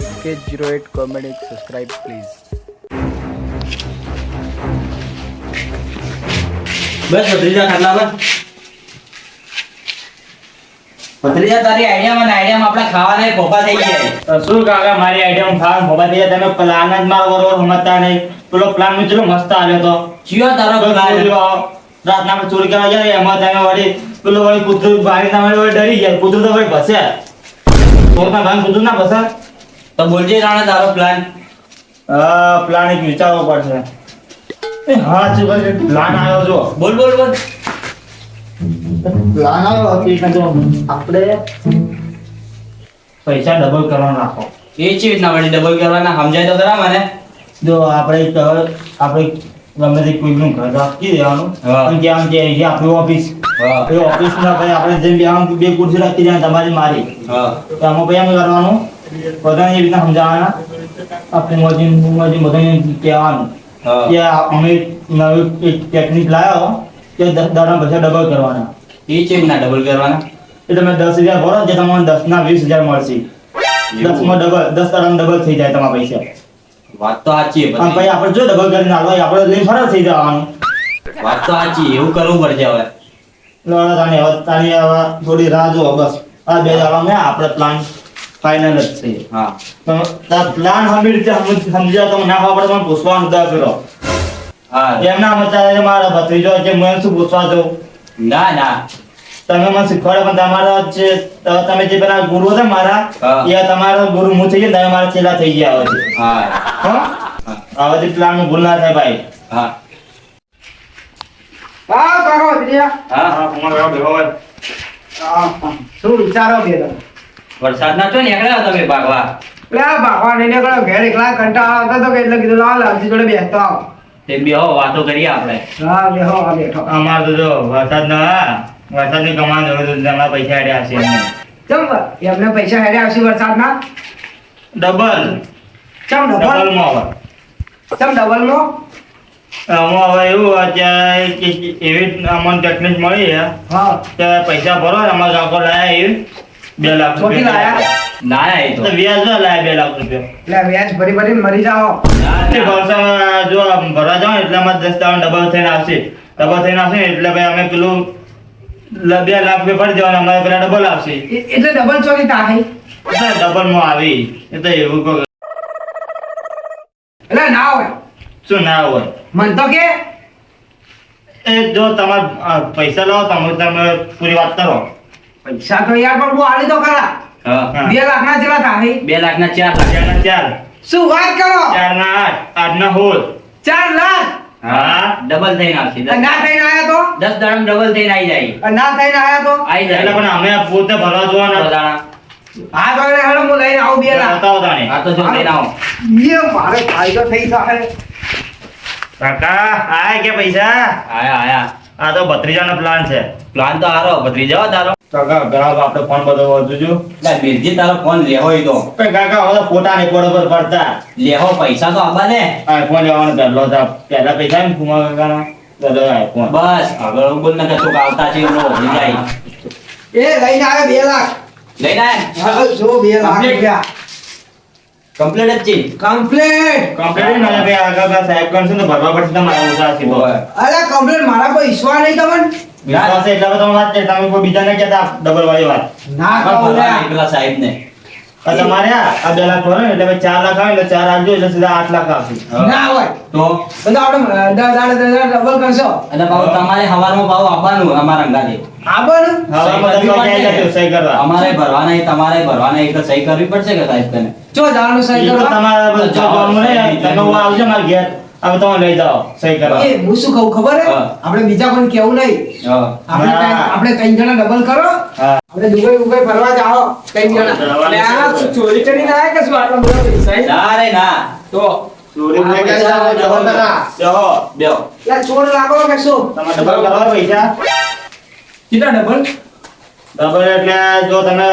AK08 comedy subscribe please બસ ભત્રીજા ખાટલા પર. ભત્રીજા તારી આઈડિયામાં આઈડિયામાં આપણે ખાવાના ભોપા થઈ ગયા શું કાકા મારી આઈટમ ખાવાનું ભોપા થઈ ગયા? તમે પ્લાન જ મારો બરોબર સમજતા નહીં. પેલો પ્લાન મેં ચલો મસ્ત આવ્યો તો. ચિયો તારો. રાતના ચોરી કરવા જાય એમાં તમે વળી પેલો વળી કૂતરું બારી તમે વળી ડરી ગયા. કૂતરું તો વળી ભસે. ચોરના ભાન કૂતરું ના ભસે. તો બોલજે રાણા તારો પ્લાન હા પ્લાન એક વિચારવો પડશે. એ હા છે? ભાઈ પ્લાન આવ્યો જો બોલ બોલ બોલ. પ્લાન આવ્યો હકીકત જો. આપણે પૈસા ડબલ કરવા નાખો. એ છે રીતના વળી ડબલ કરવાના સમજાય તો ખરા મને. જો આપણે એક આપણે ગમે તે કોઈનું ઘર રાખી દેવાનું. પણ અને કે આમ કે આપણી ઓફિસ એ ઓફિસમાં ભાઈ આપણે જેમ બે આમ બે કુર્સી રાખી દેવાની તમારી મારી. તો આમાં ભાઈ એમ કરવાનું? બધાને એ રીતના સમજાવવાના. આપણે મોજી મોજી બધાને કહેવાનું કે અમે નવી એક ટેકનિક લાવ્યો કે દાડા પૈસા ડબલ કરવાના. એ ચી રીતના ડબલ કરવાના? એ તમે દસ હજાર ભરો જે તમને દસ ના વીસ હજાર મળશે. દસમાં ડબલ દસ દાડામાં ડબલ થઈ જાય તમારા પૈસા. વાત તો સાચી અને પછી આપણે જો ડબલ કરીને આલવા આપણે લઈને ફરજ થઈ જવાનું. વાત તો સાચી એવું કરવું પડશે હવે. લડા તાની હવે તાણી હવે થોડી રાહ જો બસ. આ બે દાડામાં આપણે પ્લાન ફાઇનલ જ છે. હા. તો પ્લાન હમી રીતે સમજ્યા તમે ના ખબર મને પૂછવાનું દા પેલો. હા. એમના મચાવે મારા ભત્રીજો છે મને શું પૂછવા દો ના ના. તમે મને શીખવાડે પણ તમારા જે તમે જે પેલા ગુરુ હતા મારા એ તમારો ગુરુ હું થઈ ગયા તમે મારા ચેલા થઈ ગયા હવે છે. હા. હવે પ્લાનનું ભૂલ ના થાય ભાઈ. હા. હા કાકા. હા. હા હોય. હા, હા. શું વિચારો કે તમે? વરસાદના છો નીકળ્યા તમે ભાગવા લે આ ભગવાન એને કહ્યું ઘેર એકલા કંટાળો આવતો તો એટલે કીધું લાવ લાલજી જોડે બેસતો આવો. તે બેહો વાતો કરીએ આપણે. હા બેહો આ બેઠો. અમાર તો જો વરસાદ ના વરસાદની કમાન જરૂર તમારા પૈસા આડ્યા છે એમને. ચમ એમને પૈસા હેરે આવશે વરસાદના? ડબલ. ચમ ડબલ? મો હવે ચમ ડબલ નો આમાં હવે એવું અત્યારે કે એવી અમને ટેકનિક મળી છે. હા. પૈસા ભરો અમારા ગામકો લાયા એ. બે લાખ રૂપિયા. લાયા? ના ના એ તો. વ્યાજ ના લાયા બે લાખ રૂપિયા. એટલે વ્યાજ ભરી ભરીને મરી જાઓ. તે ના. જો ભરવા જાવ ને એટલે અમારે દસ દાડા ડબલ થઈને આવશે. ડબલ થઈને આવશે એટલે ભાઈ અમે પેલું બે લાખ રૂપિયા ભરી દેવાના અમારે પેલા ડબલ આવશે. એટલે ડબલ ચોરી થાય એટલે ડબલમાં આવી. એ તો એવું કહો. એટલે ના હોય. શું ના હોય? મન તો કે? એ જો તમારે પૈસા લો તમે તમે પૂરી વાત કરો. પૈસા તો યાર પણ હું તો ખરા. બે લાખ ના જેટલા થાય. બે લાખ ના ચાર લાખ. ના ચાર. શું વાત કરો? ચાર ના આઠ. આઠ ના હોલ. ચાર લાખ? હા. ડબલ થઈને આવશે. ના થઈને આયા તો? 10 દાડમ ડબલ થઈને આવી જાય. ના થઈને આયા તો? આવી જાય. પણ અમે પોતે ભરવા જોવાના. બધાના. હા તો એટલે હેલો હું લઈને આવું બે લાખ. બતાવો તાને હા તો જો લઈને આવો. એ મારે ફાયદો થઈ જાય કાકા આયા કે પૈસા? આયા આયા. આ તો ભત્રીજાનો પ્લાન છે. પ્લાન તો આરો બદલી જવા તારો. કાકા ઘણા આપણે ફોન બદલવા જોજો એટલે બિરજી તારો ફોન લેવો ઈ તો. પણ કાકા હવે ફોટા ને કોડ પર પડતા. લેહો પૈસા તો આબા ને. ફોન લેવાનો પહેલો તા પહેલા પૈસા ને કાકાના. પહેલો આઈફોન બસ આગળ બોલ ને કશું આવતા છે એમનો વધી જાય. એ લઈને આવે બે લાખ. લઈને આવે હા જો બે લાખ રૂપિયા. કમ્પ્લીટ જ છે. કમ્પ્લીટ કમ્પ્લીટ ના ભાઈ આગા સાહેબ કરશે તો ભરવા પડશે તમારા ઓછા છે તો. અરે કમ્પ્લીટ મારા પર વિશ્વાસ નહીં તમને? વિશ્વાસ એટલે તમે વાત છે તમે કોઈ બીજાને કહેતા ડબલ વાળી વાત. ના કહો પેલા સાહેબ ને તમારે આ આ બે લાખ ભરો એટલે ચાર લાખ આવે એટલે ચાર આપજો એટલે સીધા આઠ લાખ આવશે ના હોય. તો? બધા આપણે ડબલ કરશો. એટલે ભાવ તમારે હવારમાં ભાવ આપવાનું અમારા અંગાજે આબન હવે સહી કરવી જજો સહી કરવા. અમારે ભરવાના તમારે ભરવાના એક તો સહી કરવી પડશે કે સાહેબ તને? જો જવાનું સહી કરો તમારે આવજો મારા ઘેર. હવે તમે લઈ જાઓ. સહી કરવા એ હું શું કહું ખબર હે? આપણે બીજા કોઈ કેવું નહીં. આપણે હા. આપણે ત્રણ જણા ડબલ કરો. આપણે દુબઈ ઉબઈ ફરવા જાઓ. ત્રણ જણા. ચોરી કરીને આયા કે શું? આટલા બધા પૈસા ના રે ના. તો ચોરી કરા. જહો. બેહો. લા લાગો કે શું? તમારે ડબલ કરવા પૈસા? કેટલા ડબલ? ડબલ એટલે જો તમે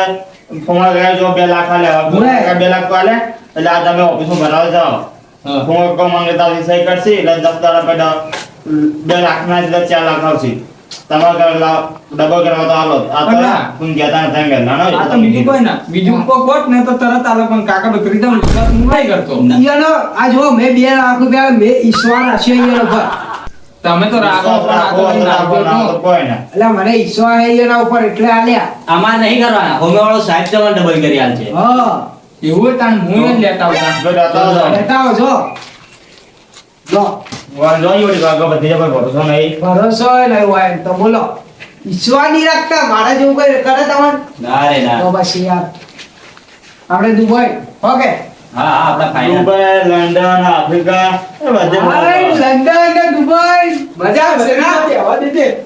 ફોન ગયા જો બે લાખ આલે હવે બોલે. બે લાખ તો આલે એટલે આ તમે ઓફિસમાં ભરાવા જાઓ. હા. કહું કો માંગે તો સહી કરશે એટલે દસ દાડા પેલા બે લાખ ના એટલે ચાર લાખ આવશે. તમારે ઘર ડબલ કરવા તો હાલો. આ તો પણ ગયા તા નથી એમ આ તો બીજું કોઈ ના. બીજું કોઈ કોટ ને તો તરત આલો પણ કાકા ભત્રીજા વિશ્વાસ હું નહીં કરતો. ઈયોનો આ જો મેં બે લાખ રૂપિયા મેં ઈશ્વર રાખ્યો ઈયોનો પર તમે તો રાખો પણ આ તો. ના. કોઈ ના. એટલે મને ઈશ્વર હે ઈયોના ઉપર એટલે આલ્યા. આમાં નહીં કરવાના. હોમેવાળો સાહેબ તમને ડબલ કરી આલ છે. હા. એવું તાન મુય લેતા આવતા લેતા આવજો લેતા આવજો જો. વાંધો યોડી કાકા બધી જબર ભરોસો નહીં. ભરોસો નહીં હોય તો બોલો. ઈશ્વરની રાખતા મારા જેવું કઈ કરે તમને ના રે ના. તો બસ યાર આપણે દુબઈ ઓકે. હા હા આપણે લંડન આફ્રિકા બધે લંડન દુબઈ. મજા આવશે ના?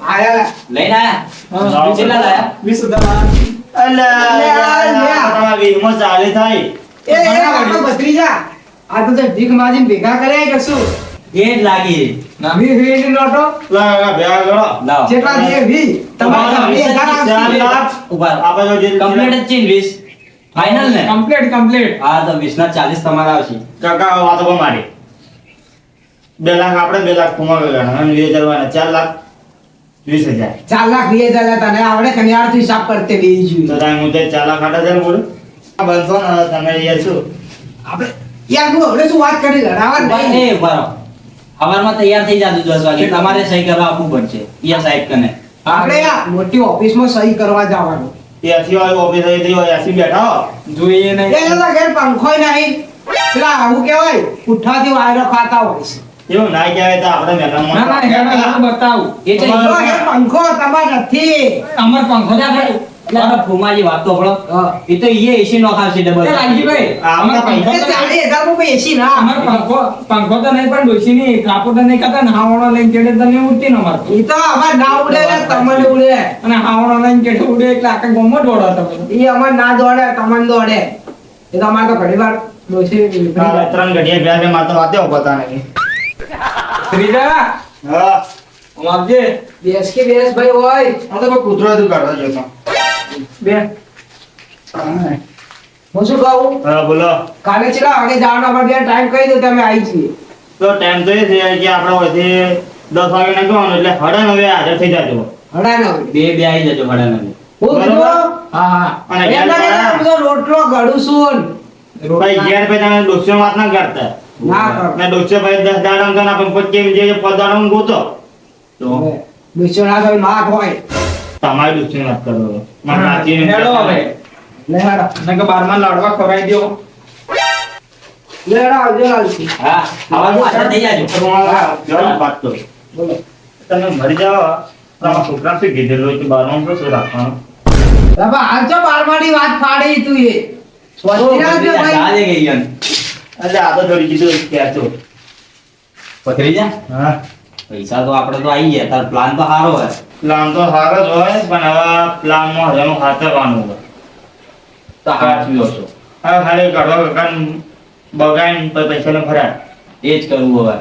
આયા લઈને આયા? કેટલા લાયા? ચાલે થાય. એ એ ભત્રીજા. આ તો ભીખ માજીને ભેગા કર્યા કે શું? એ લાગી. વી વી નોટો લા, ભેગા કરો. લાવો. જેટલા દે વી તમારા. લાખ. જે- કમ્પ્લીટ જ ફાઇનલ ને કમ્પ્લીટ કમ્પ્લીટ હા તો વીસ ના ચાલીસ તમારા આવશે. કાકા વાતો પણ મારી. બે લાખ આપણે બે લાખ કુમાર ગણાના અને વીસ વાળા ચાર લાખ. વીસ હજાર ચાર લાખ વીસ હજાર તને આવડે કન્યાર તું હિસાબ કરતે બેસી તો જોઈએ તમે હું તે ચાર લાખ આઠ હજાર બોલું આ બનશો ને તમે યાર શું આપણે યાર હું હવે શું વાત કરી એ તૈયાર થઈ જાતું દસ વાગે તમારે સહી કરવા આપવું પડશે યા સાહેબ કને આપણે યાર મોટી ઓફિસમાં સહી કરવા જવાનું એસી વાળી ઓફિસ હોય એસી બેઠા હો જોઈએ એ નહીં એના ઘેર પંખોય નહીં પેલા આવું કેવાય ઉઠાથી વાયરો ખાતા હોય છે એવું ના કહેવાય તો આપણે ના ના મેદાનમાં હું બતાવું. એ તો ઘેર પંખો તમારે નથી. અમાર પંખો બધા ભાઈ મારા ફૂમાજી વાત તો હળો એ તો ઈએ એસી નો ખાશે ડબલ એ અમાર પંખો તો ચાલીસ હજારમાં કોઈ એસી ના. અમાર પંખો પંખો તો નહીં પણ ડોશી ની કાપો તો નહીં ખાતા હાવણો લઈને કેડે તો નહીં ઉડતી ને અમાર. એ તો અમાર ના ઉડે ને તમને ઉડે. અને હાવણો લઈને કેડે ઉડે એટલે આખા ગામમાં દોડો તમે એ અમાર ના દોડે તમને દોડે. એ તો અમારે તો ઘણી વાર જાય. ત્રણ ઘડિયા બે મારે તો વાતે નહીં ત્રીજા? હા. આપજે. બેસ કે બેસ ભાઈ હોય. આ તો કૂતરો હતું કાઢવા જતો બે. હું. શું કહું હા બોલો. કાલે ચલા જવાનો? ટાઈમ કહી દો તમે આવી જઈએ. તો ટાઈમ તો એ છે કે આપણે હોયથી દસ વાગે નીકળવાનું એટલે હડા નવે હાજર થઈ જાજો. હડા ના બે બે આવી જજો ભાડા નથી હું કીધું? હા હા. અને રોટલો ઘડું છું. ભાઈ ઘેર ભાઈ તમે ડોસ્યો વાત ના કરતા. ના દસ દાડા પણ જે ગોતો. તો? ના હોય. તમારી કરો મારે નાચી હેડો હવે. લે હાડો. નકર બારમાં લાડવા ખવડાવી દ્યો. લે હાડો આવજો લાલજી હા આવાનું હાજર થઈ જાજો. જવાની વાત તો તમે મરી જાવ તમારા છોકરા શું કીધેલું કે બારમાં શું રાખવાનું? બાબા બારમાની વાત ફાડી તું એ. ભાઈ. ગઈ એટલે આ તો થોડી કીધું ક્યાં છો પથરીજા હા. પૈસા તો આપણે તો આવી ગયા તાર પ્લાન તો સારો હોય. પ્લાન તો સારો જ હોય પણ હવે પ્લાનમાં હજાનું ખાતરવાનું હોય. તો હાચવ્યો છો હા ખાલી કાઢવા કાકા બગાડીને પછી પૈસાને ફરા એ જ કરવું હવે.